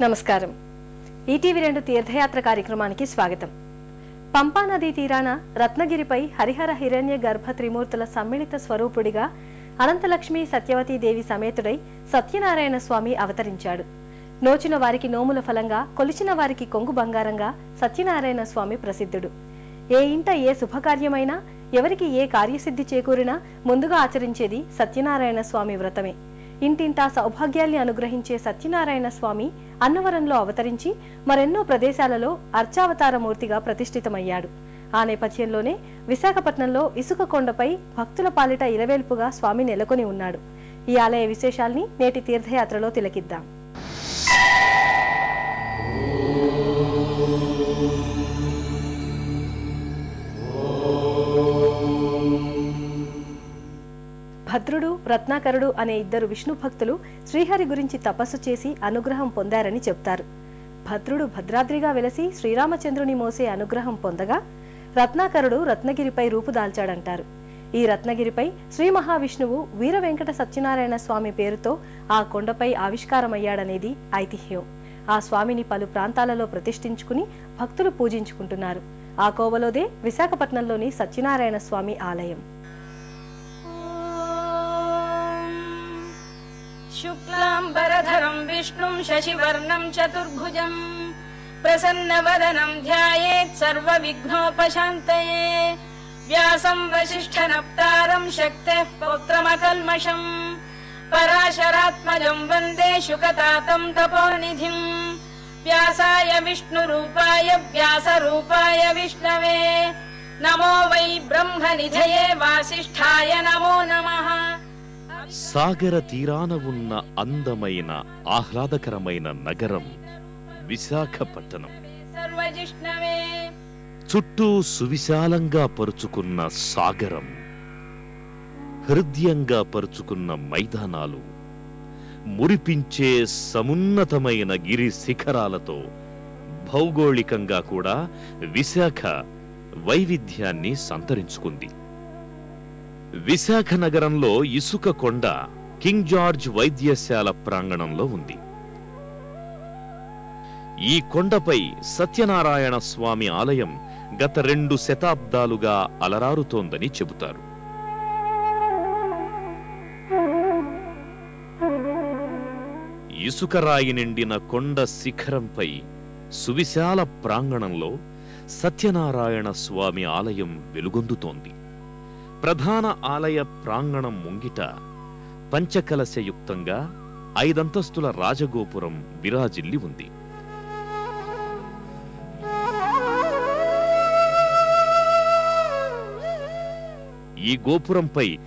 నమస్కారం. ఈటీవీ రెండు తీర్థయాత్ర కార్యక్రమానికి స్వాగతం. పంపా నదీ తీరాన రత్నగిరిపై హరిహర హిరణ్య గర్భ త్రిమూర్తుల సమ్మిళిత స్వరూపుడిగా అనంతలక్ష్మి సత్యవతీదేవి సమేతుడై సత్యనారాయణ స్వామి అవతరించాడు. నోచిన వారికి నోముల ఫలంగా కొలిచిన వారికి కొంగు బంగారంగా సత్యనారాయణ స్వామి ప్రసిద్ధుడు. ఏ ఇంట ఏ శుభకార్యమైనా ఎవరికి ఏ కార్యసిద్ధి చేకూరినా ముందుగా ఆచరించేది సత్యనారాయణ స్వామి వ్రతమే. ఇంటింటా సౌభాగ్యాల్ని అనుగ్రహించే సత్యనారాయణ స్వామి అన్నవరంలో అవతరించి మరెన్నో ప్రదేశాలలో అర్చావతారమూర్తిగా ప్రతిష్ఠితమయ్యాడు. ఆ నేపథ్యంలోనే విశాఖపట్నంలో ఇసుక కొండపై భక్తుల పాలిట ఇలవేల్పుగా స్వామి నెలకొని ఉన్నాడు. ఈ ఆలయ విశేషాల్ని నేటి తీర్థయాత్రలో తిలకిద్దాం. భద్రుడు రత్నాకరుడు అనే ఇద్దరు విష్ణు భక్తులు శ్రీహరి గురించి తపస్సు చేసి అనుగ్రహం పొందారని చెప్తారు. భద్రుడు భద్రాద్రిగా వెలసి శ్రీరామచంద్రుని మోసే అనుగ్రహం పొందగా రత్నాకరుడు రత్నగిరిపై రూపుదాల్చాడంటారు ఈ రత్నగిరిపై శ్రీ మహావిష్ణువు వీర వెంకట సత్యనారాయణ స్వామి పేరుతో ఆ కొండపై ఆవిష్కారమయ్యాడనేది ఐతిహ్యం. ఆ స్వామిని పలు ప్రాంతాలలో ప్రతిష్ఠించుకుని భక్తులు పూజించుకుంటున్నారు. ఆ కోవలోదే విశాఖపట్నంలోని సత్యనారాయణ స్వామి ఆలయం. शुक्लाम्बरधरम् विष्णुम् शशिवर्णम् चतुर्भुजम् प्रसन्नवदनम् ध्यायेत् सर्वविघ्नोपशान्तये। व्यासम् वसिष्ठनप्तारम् शक्तेः पौत्रमकल्मषम्। पराशरात्मजम् वन्दे शुकतातम् तपोनिधिम्। व्यासाय विष्णुरूपाय व्यासरूपाय विष्णवे। नमो वै ब्रह्मनिधये वासिष्ठाय नमो नमः సాగర తీరాన ఉన్న అందమైన ఆహ్లాదకరమైన నగరం విశాఖపట్టణం. చుట్టూ సువిశాలంగా పరుచుకున్న సాగరం హృదయంగా పరుచుకున్న మైదానాలు మురిపించే సమున్నతమైన గిరి శిఖరాలతో భౌగోళికంగా కూడా విశాఖ వైవిధ్యాన్ని సంతరించుకుంది. విశాఖ నగరంలో ఇసుక కొండ కింగ్ జార్జ్ వైద్యశాల ప్రాంగణంలో ఉంది. ఈ కొండపై సత్యనారాయణ స్వామి ఆలయం గత రెండు శతాబ్దాలుగా అలరారుతోందని చెబుతారు. ఇసుక రాయి నిండిన కొండ శిఖరంపై సువిశాల ప్రాంగణంలో సత్యనారాయణ స్వామి ఆలయం వెలుగొందుతోంది. ప్రధాన ఆలయ ప్రాంగణం ముంగిట పంచకలశయుక్తంగా ఐదంతస్తుల రాజగోపురం విరాజిల్లి ఉంది. ఈ గోపురంపై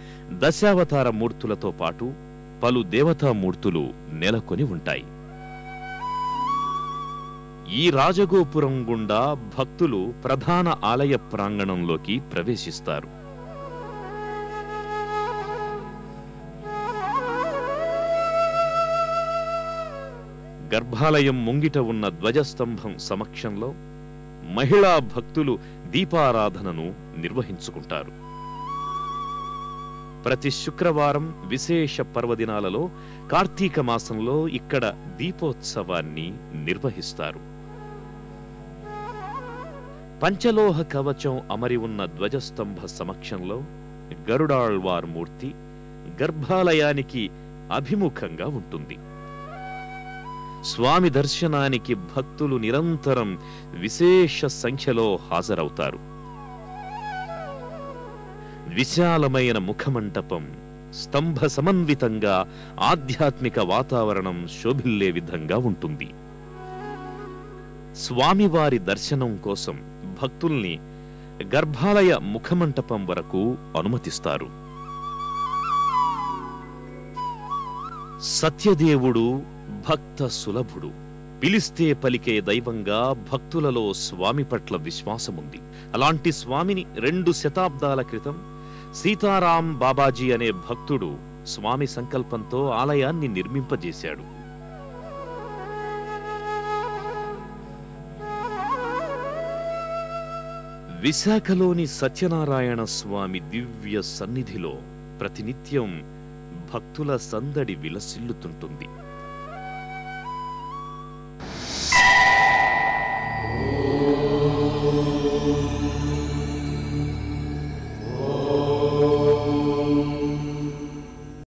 దశావతార మూర్తులతో పాటు పలు దేవతామూర్తులు నెలకొని ఉంటాయి. ఈ రాజగోపురం గుండా భక్తులు ప్రధాన ఆలయ ప్రాంగణంలోకి ప్రవేశిస్తారు. గర్భాలయం ముంగిట ఉన్న ధ్వజస్తంభం సమక్షంలో మహిళా భక్తులు దీపారాధనను నిర్వహించుకుంటారు. ప్రతి శుక్రవారం విశేష పర్వదినాలలో కార్తీక మాసంలో ఇక్కడ దీపోత్సవాన్ని నిర్వహిస్తారు. పంచలోహ కవచం అమరి ఉన్న ధ్వజస్తంభ సమక్షంలో గరుడాళ్వార్ మూర్తి గర్భాలయానికి అభిముఖంగా ఉంటుంది. స్వామి దర్శనానికి భక్తులు నిరంతరం విశేష సంఖ్యలో హాజరవుతారు. విశాలమైన ముఖమంటపం స్తంభ సమన్వితంగా ఆధ్యాత్మిక వాతావరణం శోభిల్లే విధంగా ఉంటుంది. స్వామివారి దర్శనం కోసం భక్తుల్ని గర్భాలయ ముఖమంటపం వరకు అనుమతిస్తారు. సత్యదేవుడు భక్త సులభుడు పిలిస్తే పలికే దైవంగా భక్తులలో స్వామి పట్ల విశ్వాసముంది. అలాంటి స్వామిని రెండు శతాబ్దాల క్రితం సీతారాం బాబాజీ అనే భక్తుడు స్వామి సంకల్పంతో ఆలయాన్ని నిర్మింపజేశాడు. విశాఖలోని సత్యనారాయణ స్వామి దివ్య సన్నిధిలో ప్రతినిత్యం భక్తుల సందడి విలసిల్లుతుంటుంది.